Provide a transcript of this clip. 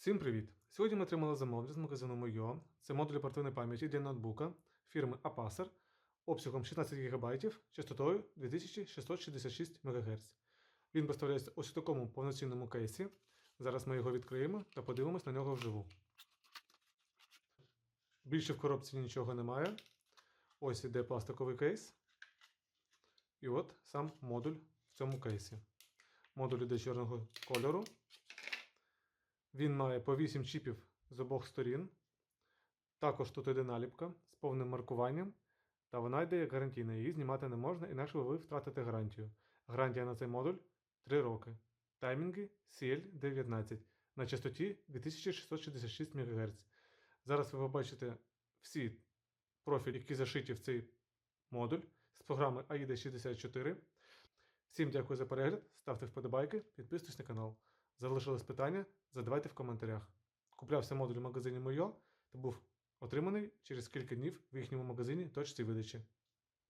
Всім привіт! Сьогодні ми отримали замовлення з магазину Moyo. Це модуль оперативної пам'яті для ноутбука фірми Apacer обсягом 16 ГБ, частотою 2666 МГц. Він поставляється ось у такому повноцінному кейсі. Зараз ми його відкриємо та подивимось на нього вживу. Більше в коробці нічого немає. Ось іде пластиковий кейс. І от сам модуль в цьому кейсі. Модуль іде чорного кольору. Він має по 8 чіпів з обох сторін. Також тут іде наліпка з повним маркуванням. Та вона йде як гарантійна. Її знімати не можна, інакше ви втратите гарантію. Гарантія на цей модуль 3 роки. Таймінги CL19 на частоті 2666 МГц. Зараз ви побачите всі профілі, які зашиті в цей модуль з програми AIDA 64. Всім дякую за перегляд, ставте вподобайки, підписуйтесь на канал. Залишились питання, задавайте в коментарях. Куплявся модуль в магазині Мойо та був отриманий через кілька днів в їхньому магазині точці видачі.